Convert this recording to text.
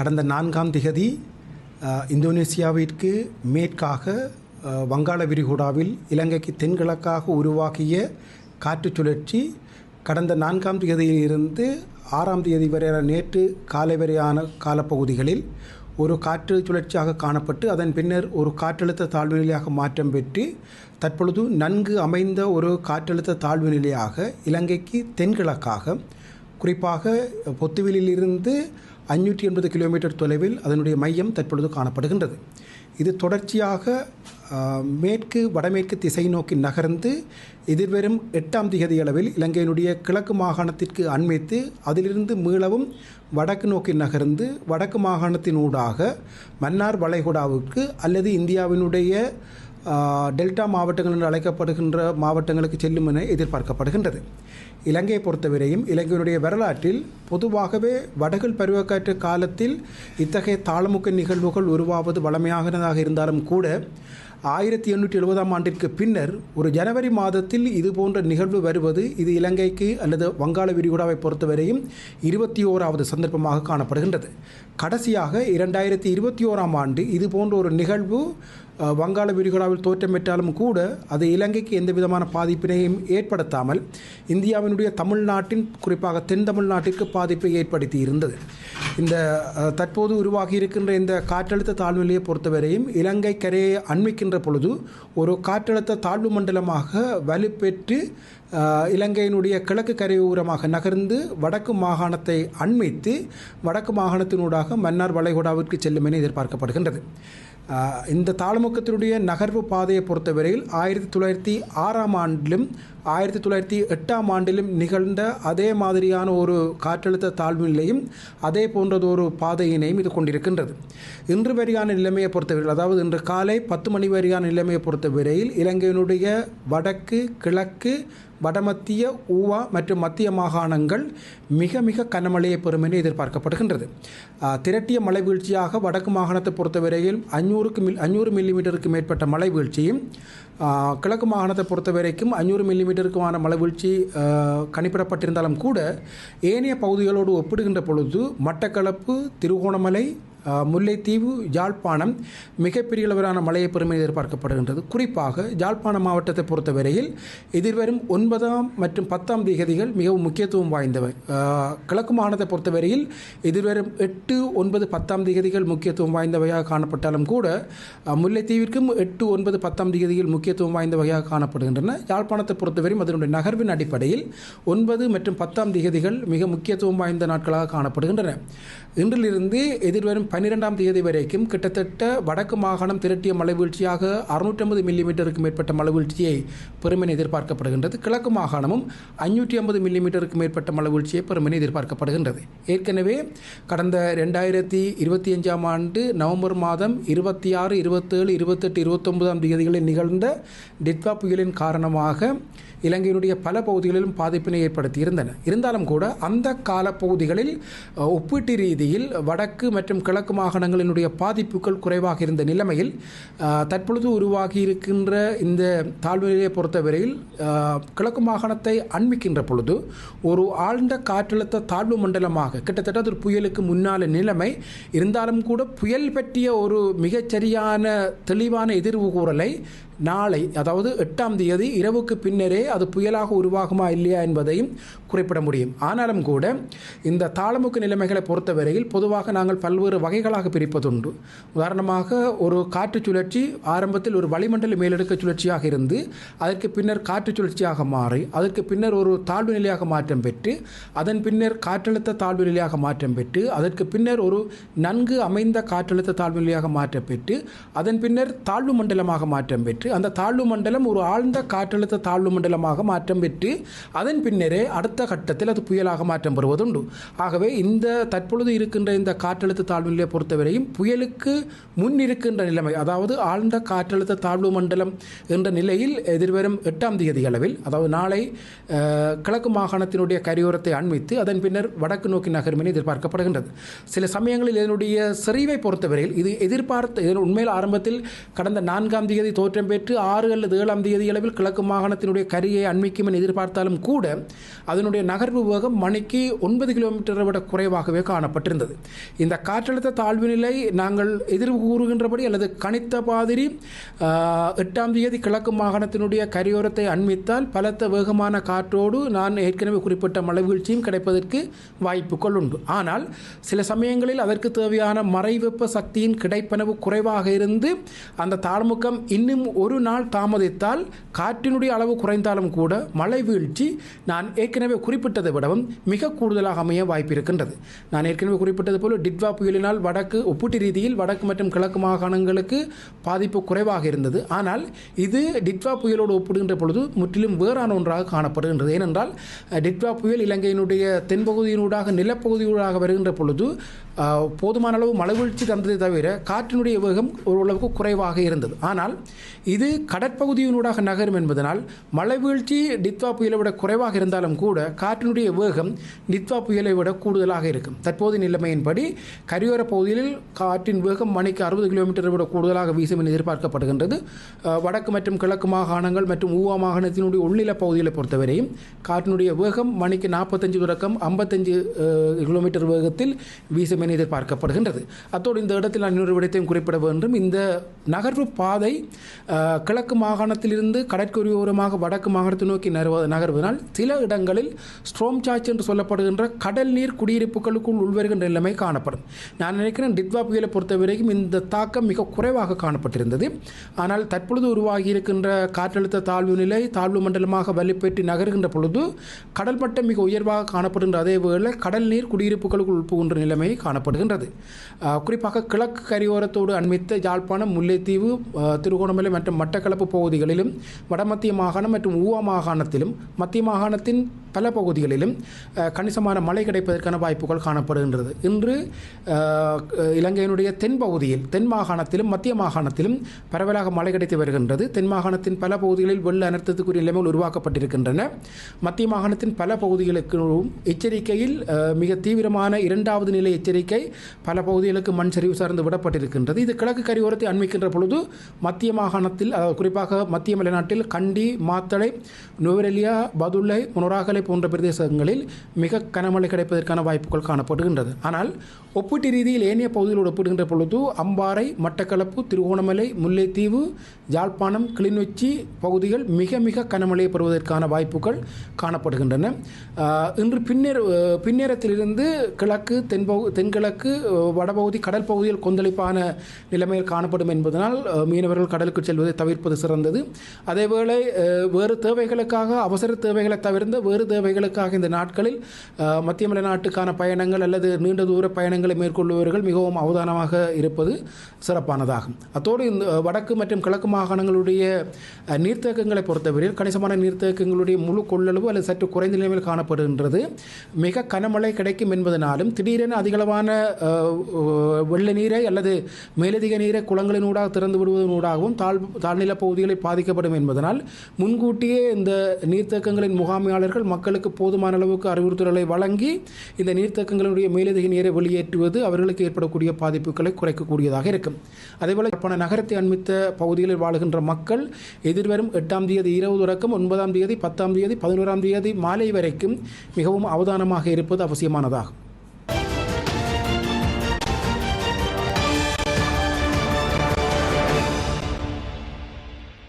கடந்த நான்காம் திகதி இந்தோனேசியாவிற்கு மேற்காக வங்காள விரிகுடாவில் இலங்கைக்கு தென்கிழக்காக உருவாகிய காற்று சுழற்சி கடந்த நான்காம் தேதியிலிருந்து ஆறாம் தேதி வரையான நேற்று காலை வரையான காலப்பகுதிகளில் ஒரு காற்று சுழற்சியாக காணப்பட்டு அதன் பின்னர் ஒரு காற்றழுத்த தாழ்வு நிலையாக மாற்றம் பெற்று தற்பொழுது நன்கு அமைந்த ஒரு காற்றழுத்த தாழ்வு நிலையாக இலங்கைக்கு தென்கிழக்காக குறிப்பாக பொத்துவிலிருந்து அஞ்சூற்றி எண்பது கிலோமீட்டர் தொலைவில் அதனுடைய மையம் தற்பொழுது காணப்படுகின்றது. இது தொடர்ச்சியாக மேற்கு வடமேற்கு திசை நோக்கி நகர்ந்து எதிர்வரும் எட்டாம் திகதி அளவில் இலங்கையினுடைய கிழக்கு மாகாணத்திற்கு அண்மைத்து அதிலிருந்து மீளவும் வடக்கு நோக்கி நகர்ந்து வடக்கு மாகாணத்தினூடாக மன்னார் வளைகுடாவுக்கு அல்லது இந்தியாவினுடைய டெல்டா மாவட்டங்கள் என்று அழைக்கப்படுகின்ற மாவட்டங்களுக்கு செல்லும் என எதிர்பார்க்கப்படுகின்றது. இலங்கையை பொறுத்தவரையும் இலங்கையினுடைய வரலாற்றில் பொதுவாகவே வடகில் பருவக்காற்று காலத்தில் இத்தகைய தாளமுக்க நிகழ்வுகள் உருவாவது வளமையானதாக இருந்தாலும் கூட ஆயிரத்தி எண்ணூற்றி எழுபதாம் ஆண்டிற்கு பின்னர் ஒரு ஜனவரி மாதத்தில் இது போன்ற நிகழ்வு வருவது இது இலங்கைக்கு அல்லது வங்காள விரிகுடாவை பொறுத்தவரையும் இருபத்தி ஓராவது சந்தர்ப்பமாக காணப்படுகின்றது. கடைசியாக இரண்டாயிரத்தி இருபத்தி ஓராம் ஆண்டு இது போன்ற ஒரு நிகழ்வு வங்காள விரிகுடாவில் தோற்றம் பெற்றாலும் கூட அது இலங்கைக்கு எந்த விதமான பாதிப்பினையும் ஏற்படுத்தாமல் இந்தியாவினுடைய தமிழ்நாட்டின் குறிப்பாக தென் தமிழ்நாட்டிற்கு பாதிப்பை ஏற்படுத்தி இருந்தது இந்த தற்போது உருவாகி இருக்கின்ற இந்த காற்றழுத்த தாழ்வு நிலையை பொறுத்தவரையும் இலங்கை கரையை அண்மிக்கின்ற பொழுது ஒரு காற்றழுத்த தாழ்வு மண்டலமாக வலுப்பெற்று இலங்கையினுடைய கிழக்கு கரையோரமாக நகர்ந்து வடக்கு மாகாணத்தை அண்மித்து வடக்கு மாகாணத்தினூடாக மன்னார் வளைகுடாவிற்கு செல்லும் என எதிர்பார்க்கப்படுகின்றது இந்த தாழ்முக்கத்தினுடைய நகர்வு பாதையை பொறுத்தவரையில் ஆயிரத்தி தொள்ளாயிரத்தி ஆறாம் ஆண்டிலும் ஆயிரத்தி தொள்ளாயிரத்தி எட்டாம் ஆண்டிலும் நிகழ்ந்த அதே மாதிரியான ஒரு காற்றழுத்த தாழ்வு நிலையும் அதே போன்றது ஒரு பாதையினையும் இது கொண்டிருக்கின்றது. இன்று வரையான நிலைமையை பொறுத்தவரையில் அதாவது இன்று காலை பத்து மணி வரையான நிலைமையை பொறுத்தவரையில் இலங்கையினுடைய வடக்கு கிழக்கு வடமத்திய ஊவா மற்றும் மத்திய மாகாணங்கள் மிக மிக கனமழையை பெறும் என எதிர்பார்க்கப்படுகின்றது. திரட்டிய மழை வீழ்ச்சியாக வடக்கு மாகாணத்தை பொறுத்தவரையில் அஞ்சூறு அஞ்சூறுக்கு மில் அஞ்சூறு மில்லிமீட்டருக்கு மேற்பட்ட மழை வீழ்ச்சியும் கிழக்கு மாகாணத்தை பொறுத்த வரைக்கும் அஞ்சூறு மில்லிமீட்டருக்குமான மழை வீழ்ச்சி கணிப்பிடப்பட்டிருந்தாலும் கூட ஏனைய பகுதிகளோடு ஒப்பிடுகின்ற பொழுது மட்டக்களப்பு திருகோணமலை முல்லைத்தீவு யாழ்ப்பாணம் மிகப்பெரிய அளவிலான மழையை பெருமை எதிர்பார்க்கப்படுகின்றது. குறிப்பாக யாழ்ப்பாணம் மாவட்டத்தை பொறுத்தவரையில் எதிர்வரும் ஒன்பதாம் மற்றும் பத்தாம் தேதிகள் மிகவும் முக்கியத்துவம் வாய்ந்தவை. கிழக்கு மாகாணத்தை பொறுத்தவரையில் எதிர்வரும் எட்டு ஒன்பது பத்தாம் தேதிகள் முக்கியத்துவம் வாய்ந்தவையாக காணப்பட்டாலும் கூட முல்லைத்தீவிற்கும் எட்டு ஒன்பது பத்தாம் தேதிகள் முக்கியத்துவம் வாய்ந்த வகையாக காணப்படுகின்றன யாழ்ப்பாணத்தை பொறுத்தவரையும் அதனுடைய நகர்வின் அடிப்படையில் ஒன்பது மற்றும் பத்தாம் தேதிகள் மிக முக்கியத்துவம் வாய்ந்த நாட்களாக காணப்படுகின்றன. இன்றிலிருந்து எதிர்வரும் பன்னிரெண்டாம் தேதி வரைக்கும் கிட்டத்தட்ட வடக்கு மாகாணம் திரட்டிய மழைவீழ்ச்சியாக அறுநூற்றம்பது மில்லிமீட்டருக்கு மேற்பட்ட மழைவீழ்ச்சியை பெருமென எதிர்பார்க்கப்படுகின்றது. கிழக்கு மாகாணமும் ஐநூற்றி ஐம்பது மில்லிமீட்டருக்கு மேற்பட்ட மழைவீழ்ச்சியை பெருமென எதிர்பார்க்கப்படுகின்றது. ஏற்கனவே கடந்த ரெண்டாயிரத்தி இருபத்தி அஞ்சாம் ஆண்டு நவம்பர் மாதம் இருபத்தி ஆறு இருபத்தேழு இருபத்தெட்டு இருபத்தொன்பதாம் தேதிகளில் நிகழ்ந்த டிட்வா புயலின் காரணமாக இலங்கையினுடைய பல பகுதிகளிலும் பாதிப்பினை ஏற்படுத்தி இருந்தன இருந்தாலும் கூட அந்த காலப்பகுதிகளில் பகுதிகளில் ஒப்பீட்டு ரீதியில் வடக்கு மற்றும் கிழக்கு மாகாணங்களினுடைய பாதிப்புகள் குறைவாக இருந்த நிலைமையில் தற்பொழுது உருவாகி இருக்கின்ற இந்த தாழ்வு நிலையை பொறுத்தவரையில் கிழக்கு மாகாணத்தை அண்மிக்கின்ற பொழுது ஒரு ஆழ்ந்த காற்றழுத்த தாழ்வு மண்டலமாக கிட்டத்தட்ட ஒரு புயலுக்கு முன்னால நிலைமை இருந்தாலும் கூட புயல் பற்றிய ஒரு மிகச்சரியான தெளிவான எதிர்வு கூறலை நாளை அதாவது எட்டாம் தேதி இரவுக்கு பின்னரே அது புயலாக உருவாகுமா இல்லையா என்பதையும் குறிப்பிட முடியும். ஆனாலும் கூட இந்த தாளமுக்கு நிலைமைகளை பொறுத்தவரையில் பொதுவாக நாங்கள் பல்வேறு வகைகளாக பிரிப்பதுண்டு. உதாரணமாக ஒரு காற்று சுழற்சி ஆரம்பத்தில் ஒரு வளிமண்டல மேலடுக்கு சுழற்சியாக இருந்து அதற்கு பின்னர் காற்று சுழற்சியாக மாறி அதற்கு பின்னர் ஒரு தாழ்வு நிலையாக மாற்றம் பெற்று அதன் பின்னர் காற்றழுத்த தாழ்வு நிலையாக மாற்றம் பெற்று அதற்கு பின்னர் ஒரு நன்கு அமைந்த காற்றழுத்த தாழ்வு நிலையாக மாற்றம் பெற்று அதன் பின்னர் தாழ்வு மண்டலமாக மாற்றம் பெற்று அந்த தாழ்வு மண்டலம் ஒரு ஆழ்ந்த காற்றழுத்த தாழ்வு மண்டலமாக மாற்றம் பெற்று அதன் பின்னரே அடுத்த கட்டத்தில் அது புயலாக மாற்றம் பெறுவதுண்டு. ஆகவே இந்த தற்பொழுது இருக்கின்ற இந்த காற்றழுத்த தாழ்வு நிலையை பொறுத்தவரையும் புயலுக்கு முன் இருக்கின்ற நிலைமை அதாவது ஆழ்ந்த காற்றழுத்த தாழ்வு மண்டலம் என்ற நிலையில் எதிர்வரும் எட்டாம் தேதி அளவில் அதாவது நாளை கிழக்கு மாகாணத்தினுடைய கரையோரத்தை அண்மித்து அதன் பின்னர் வடக்கு நோக்கி நகரும் என எதிர்பார்க்கப்படுகின்றது. சில சமயங்களில் இதனுடைய செறிவை பொறுத்தவரையில் இது எதிர்பார்த்த உண்மையில் ஆரம்பத்தில் கடந்த நான்காம் தேதி தோற்றம் பெற்று பெற்று ஆறு அல்லது ஏழாம் தேதி அளவில் கிழக்கு மாகாணத்தினுடைய கரியை அண்மிக்கும் என எதிர்பார்த்தாலும் கூட அதனுடைய நகர்வு வேகம் மணிக்கு ஒன்பது கிலோமீட்டரை விட குறைவாகவே காணப்பட்டிருந்தது. இந்த காற்றழுத்த தாழ்வு நிலை நாங்கள் எதிர்வு கூறுகின்றபடி அல்லது கணித்த மாதிரி எட்டாம் தேதி கிழக்கு மாகாணத்தினுடைய கரையோரத்தை அண்மித்தால் பலத்த வேகமான காற்றோடு நான் ஏற்கனவே குறிப்பிட்ட மழை வீழ்ச்சியும் கிடைப்பதற்கு வாய்ப்புகள் உண்டு. ஆனால் சில சமயங்களில் அதற்கு தேவையான மறைவெப்ப சக்தியின் கிடைப்பனவு குறைவாக இருந்து அந்த தாழ்முக்கம் இன்னும் ஒரு ஒரு நாள் தாமதித்தால் காற்றினுடைய அளவு குறைந்தாலும் கூட மழை வீழ்ச்சி நான் ஏற்கனவே குறிப்பிட்டதை விடவும் மிக கூடுதலாக அமைய வாய்ப்பு இருக்கின்றது நான் ஏற்கனவே குறிப்பிட்டது போல டிட்வா புயலினால் வடக்கு ஒப்பீட்டு ரீதியில் வடக்கு மற்றும் கிழக்கு மாகாணங்களுக்கு பாதிப்பு குறைவாக இருந்தது. ஆனால் இது டிட்வா புயலோடு ஒப்பிடுகின்ற பொழுது முற்றிலும் வேறான ஒன்றாக காணப்படுகின்றது. ஏனென்றால் டிட்வா புயல் இலங்கையினுடைய தென்பகுதியினூடாக நிலப்பகுதியூடாக வருகின்ற பொழுது போதுமான அளவு மழை வீழ்ச்சி தந்ததை தவிர காற்றினுடைய வேகம் ஓரளவுக்கு குறைவாக இருந்தது. ஆனால் இது கடற்பகுதியினூடாக நகரும் என்பதனால் மழை வீழ்ச்சி டித்வா புயலை விட குறைவாக இருந்தாலும் கூட காற்றினுடைய வேகம் டித்வா புயலை விட கூடுதலாக இருக்கும். தற்போது நிலைமையின்படி கரையோர பகுதியில் காற்றின் வேகம் மணிக்கு அறுபது கிலோமீட்டரை விட கூடுதலாக வீசும் என எதிர்பார்க்கப்படுகின்றது. வடக்கு மற்றும் கிழக்கு மாகாணங்கள் மற்றும் ஊவா மாகாணத்தினுடைய உள்நில பகுதிகளை பொறுத்தவரையும் காற்றினுடைய வேகம் மணிக்கு நாற்பத்தஞ்சு தொடக்கம் ஐம்பத்தஞ்சு கிலோமீட்டர் வேகத்தில் வீசும் என எதிர்பார்க்கப்படுகின்றது. அத்தோடு இந்த இடத்தில் நான் இன்னொரு விடத்தையும் குறிப்பிட வேண்டும். இந்த நகர்வு பாதை கிழக்கு மாகாணத்திலிருந்து கடற்கரையோரமாக வடக்கு மாகாணத்தை நோக்கி நகர்வ- நகர்வதனால் சில இடங்களில் ஸ்ட்ரோம் சார்ஜ் என்று சொல்லப்படுகின்ற கடல் நீர் குடியிருப்புகளுக்குள் உள்வருகின்ற நிலைமை காணப்படும். நான் நினைக்கிறேன் டிட்வா புயலை பொறுத்தவரைக்கும் இந்த தாக்கம் மிக குறைவாக காணப்பட்டிருந்தது. ஆனால் தற்பொழுது உருவாகி இருக்கின்ற காற்றழுத்த தாழ்வு நிலை தாழ்வு மண்டலமாக வலுப்பெற்று நகர்கின்ற பொழுது கடல் மட்டம் மிக உயர்வாக காணப்படுகின்ற அதே வேளை கடல் நீர் குடியிருப்புகளுக்குள் உட்புகின்ற நிலைமை காணப்படுகின்றது. குறிப்பாக கிழக்கு கரையோரத்தோடு அண்மித்த யாழ்ப்பாணம் முல்லைத்தீவு திருகோணமலை மற்றும் மட்டக்களப்பு பகுதிகளிலும் வடமத்திய மாகாணம் மற்றும் ஊவா மாகாணத்திலும் மத்திய மாகாணத்தின் பல பகுதிகளிலும் கணிசமான மழை கிடைப்பதற்கான வாய்ப்புகள் காணப்படுகின்றது. இன்று இலங்கையினுடைய தென்பகுதியில் தென் மாகாணத்திலும் மத்திய மாகாணத்திலும் பரவலாக மழை கிடைத்து வருகின்றது. தென் மாகாணத்தின் பல பகுதிகளில் வெள்ள அனர்த்தத்துக்குரிய நிலைமைகள் உருவாக்கப்பட்டிருக்கின்றன. மத்திய மாகாணத்தின் பல பகுதிகளுக்கும் எச்சரிக்கையில் மிக தீவிரமான இரண்டாவது நிலை எச்சரிக்கை பல பகுதிகளுக்கு மண் சரிவு சார்ந்து விடப்பட்டிருக்கின்றது. இது கிழக்கு கரையோரத்தை அண்மிக்கின்ற பொழுது மத்திய மாகாணத்தில் குறிப்பாக மத்திய மலைநாட்டில் கண்டி மாத்தளை நுவரெலியா பதுளை முனராகலை போன்ற பிரதேசங்களில் மிக கனமழை கிடைப்பதற்கான வாய்ப்புகள் காணப்படுகின்றது. ஆனால் ஒப்பீட்டு ரீதியில் ஏனைய பகுதிகளோடு ஒப்பிடுகின்ற பொழுது அம்பாறை மட்டக்களப்பு திருகோணமலை முல்லைத்தீவு யாழ்ப்பாணம் கிளிநொச்சி பகுதிகள் மிக மிக கனமழையை பெறுவதற்கான வாய்ப்புகள் காணப்படுகின்றன. இன்று பின்னர் பின்னேரத்திலிருந்து கிழக்கு தென்பகு தென்கிழக்கு வடபகுதி கடல் பகுதியில் கொந்தளிப்பான நிலைமையில் காணப்படும் என்பதனால் மீனவர்கள் கடலுக்கு செல்வதை தவிர்ப்பது சிறந்தது. அதேவேளை வேறு தேவைகளுக்காக அவசர தேவைகளை தவிர்த்த வேறு தேவைகளுக்காக இந்த நாட்களில் மத்திய மத்திய மலைநாட்டுக்கான பயணங்கள் அல்லது நீண்ட தூர பயணங்களை மேற்கொள்பவர்கள் மிகவும் அவதானமாக இருப்பது சிறப்பானதாகும். அத்தோடு இந்த வடக்கு மற்றும் கிழக்கு மாகாணங்களுடைய நீர்த்தேக்கங்களை பொறுத்தவரையில் கணிசமான நீர்த்தேக்கங்களுடைய முழு கொள்ளளவு அல்லது சற்று குறைந்த நிலையில் காணப்படுகின்றது. மிக கனமழை கிடைக்கும் என்பதனாலும் திடீரென அதிகளவான வெள்ள நீரை அல்லது மேலதிக நீரை குளங்களினூடாக திறந்து விடுவதனூடாகவும் தாழ் தாழ்நில பகுதிகளை பாதிக்கப்படும் என்பதனால் முன்கூட்டியே இந்த நீர்த்தேக்கங்களின் முகாமையாளர்கள் மக்களுக்கு போதுமான அளவுக்கு அறிவுறுத்தல்களை வழங்கி இந்த நீர்த்தக்கங்களுடைய மேலதிக நீரை வெளியேற்றுவது அவர்களுக்கு ஏற்படக்கூடிய பாதிப்புகளை குறைக்கக்கூடியதாக இருக்கும். அதேபோல பண நகரத்தை அண்மித்த பகுதிகளில் வாழுகின்ற மக்கள் எதிர்வரும் எட்டாம் தேதி இரவு தொடக்கம் ஒன்பதாம் தேதி பத்தாம் தேதி பதினோராம் தேதி மாலை வரைக்கும் மிகவும் அவதானமாக இருப்பது அவசியமானதாகும்.